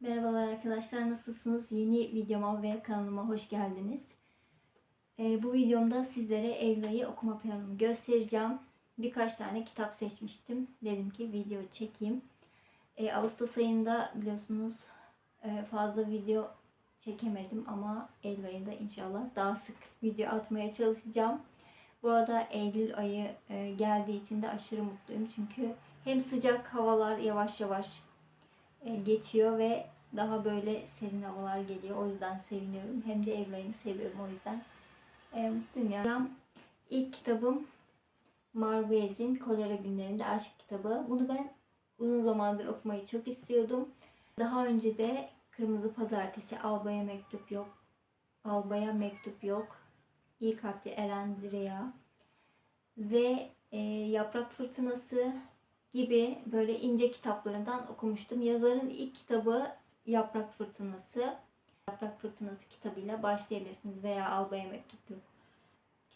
Merhabalar arkadaşlar nasılsınız? Yeni videoma ve kanalıma hoş geldiniz. Ee, bu videomda sizlere Eylül'ü okuma planımı göstereceğim. Birkaç tane kitap seçmiştim. Dedim ki video çekeyim. Ee, Ağustos ayında biliyorsunuz e, fazla video çekemedim ama Eylül ayında inşallah daha sık video atmaya çalışacağım. Bu arada Eylül ayı e, geldiği için de aşırı mutluyum. Çünkü hem sıcak havalar yavaş yavaş geçiyor ve daha böyle serin havalar geliyor. O yüzden seviniyorum. Hem de ayını seviyorum o yüzden. E, mutluyum ya. İlk kitabım Marguez'in Kolera Günlerinde Aşk kitabı. Bunu ben uzun zamandır okumayı çok istiyordum. Daha önce de Kırmızı Pazartesi, Alba'ya Mektup Yok, Alba'ya Mektup Yok, İyi Kalpli Eren Direya ve e, Yaprak Fırtınası gibi böyle ince kitaplarından okumuştum. Yazarın ilk kitabı Yaprak Fırtınası. Yaprak Fırtınası kitabıyla başlayabilirsiniz veya Alba'ya Mektup Yok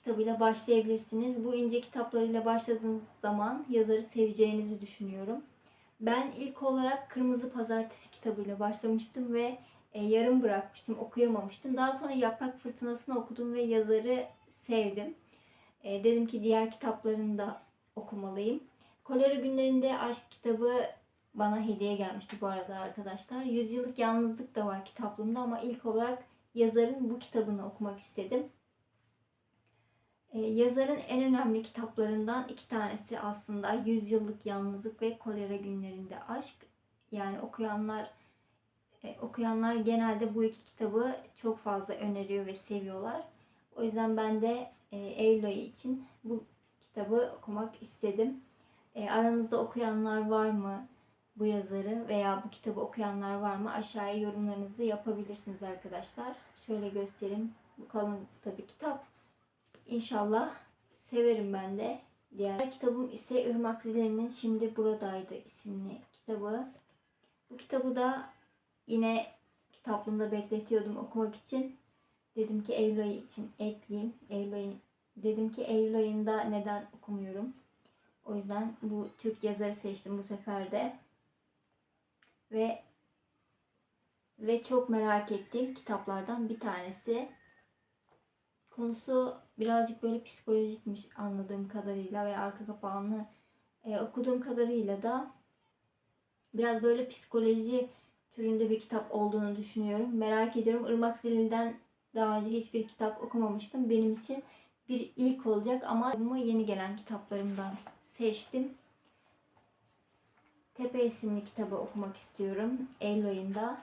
kitabıyla başlayabilirsiniz. Bu ince kitaplarıyla başladığınız zaman yazarı seveceğinizi düşünüyorum. Ben ilk olarak Kırmızı Pazartesi kitabıyla başlamıştım ve e, yarım bırakmıştım, okuyamamıştım. Daha sonra Yaprak Fırtınası'nı okudum ve yazarı sevdim. E, dedim ki diğer kitaplarını da okumalıyım. Kolera Günlerinde Aşk kitabı bana hediye gelmişti bu arada arkadaşlar. Yüzyıllık Yalnızlık da var kitaplığımda ama ilk olarak yazarın bu kitabını okumak istedim. Ee, yazarın en önemli kitaplarından iki tanesi aslında Yüzyıllık Yalnızlık ve Kolera Günlerinde Aşk. Yani okuyanlar e, okuyanlar genelde bu iki kitabı çok fazla öneriyor ve seviyorlar. O yüzden ben de e, Eylül için bu kitabı okumak istedim. E, aranızda okuyanlar var mı bu yazarı veya bu kitabı okuyanlar var mı? Aşağıya yorumlarınızı yapabilirsiniz arkadaşlar. Şöyle göstereyim. Bu kalın tabi kitap. İnşallah severim ben de. Diğer kitabım ise Irmak Zile'nin Şimdi Buradaydı isimli kitabı. Bu kitabı da yine kitaplığımda bekletiyordum okumak için. Dedim ki Eylül ayı için ekleyeyim. Eylül ayı, dedim ki Eylül ayında neden okumuyorum. O yüzden bu Türk yazarı seçtim bu sefer de. Ve ve çok merak ettiğim kitaplardan bir tanesi. Konusu birazcık böyle psikolojikmiş anladığım kadarıyla ve arka kapağını e, okuduğum kadarıyla da biraz böyle psikoloji türünde bir kitap olduğunu düşünüyorum. Merak ediyorum. Irmak Zilli'den daha önce hiçbir kitap okumamıştım. Benim için bir ilk olacak ama bunu yeni gelen kitaplarımdan seçtim. Tepe isimli kitabı okumak istiyorum. Eylül ayında.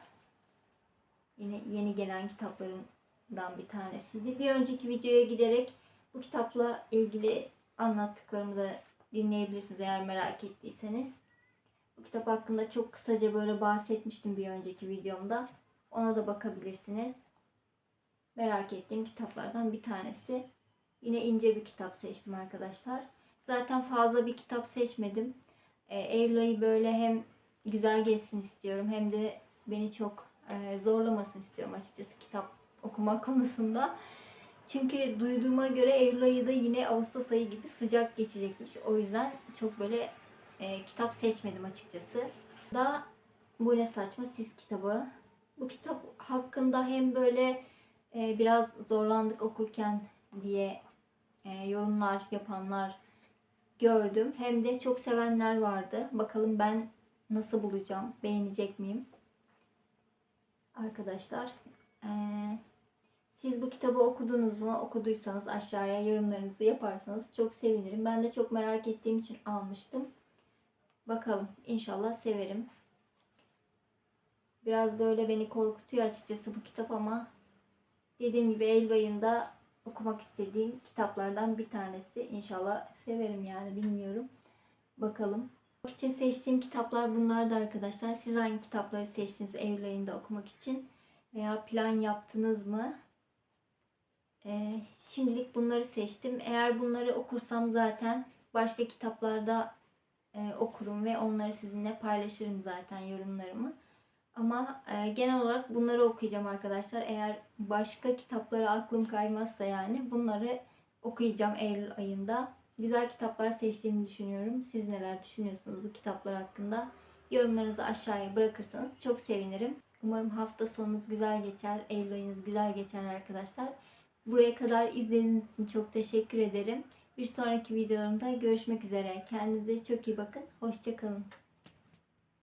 Yine yeni gelen kitaplarımdan bir tanesiydi. Bir önceki videoya giderek bu kitapla ilgili anlattıklarımı da dinleyebilirsiniz eğer merak ettiyseniz. Bu kitap hakkında çok kısaca böyle bahsetmiştim bir önceki videomda. Ona da bakabilirsiniz. Merak ettiğim kitaplardan bir tanesi. Yine ince bir kitap seçtim arkadaşlar. Zaten fazla bir kitap seçmedim. E, Eylül ayı böyle hem güzel geçsin istiyorum hem de beni çok e, zorlamasın istiyorum açıkçası kitap okuma konusunda. Çünkü duyduğuma göre Eylül ayı da yine Ağustos ayı gibi sıcak geçecekmiş. O yüzden çok böyle e, kitap seçmedim açıkçası. Da bu ne saçma siz kitabı. Bu kitap hakkında hem böyle e, biraz zorlandık okurken diye e, yorumlar yapanlar gördüm. Hem de çok sevenler vardı. Bakalım ben nasıl bulacağım? Beğenecek miyim? Arkadaşlar e, siz bu kitabı okudunuz mu? Okuduysanız aşağıya yorumlarınızı yaparsanız çok sevinirim. Ben de çok merak ettiğim için almıştım. Bakalım inşallah severim. Biraz böyle beni korkutuyor açıkçası bu kitap ama dediğim gibi Eylül ayında okumak istediğim kitaplardan bir tanesi. İnşallah severim yani bilmiyorum. Bakalım. Okumak için seçtiğim kitaplar bunlar da arkadaşlar. Siz hangi kitapları seçtiniz ayında okumak için? Veya plan yaptınız mı? Ee, şimdilik bunları seçtim. Eğer bunları okursam zaten başka kitaplarda e, okurum ve onları sizinle paylaşırım zaten yorumlarımı. Ama e, genel olarak bunları okuyacağım arkadaşlar. Eğer başka kitaplara aklım kaymazsa yani bunları okuyacağım Eylül ayında. Güzel kitaplar seçtiğimi düşünüyorum. Siz neler düşünüyorsunuz bu kitaplar hakkında? Yorumlarınızı aşağıya bırakırsanız çok sevinirim. Umarım hafta sonunuz güzel geçer, Eylül ayınız güzel geçer arkadaşlar. Buraya kadar izlediğiniz için çok teşekkür ederim. Bir sonraki videolarımda görüşmek üzere. Kendinize çok iyi bakın. Hoşçakalın.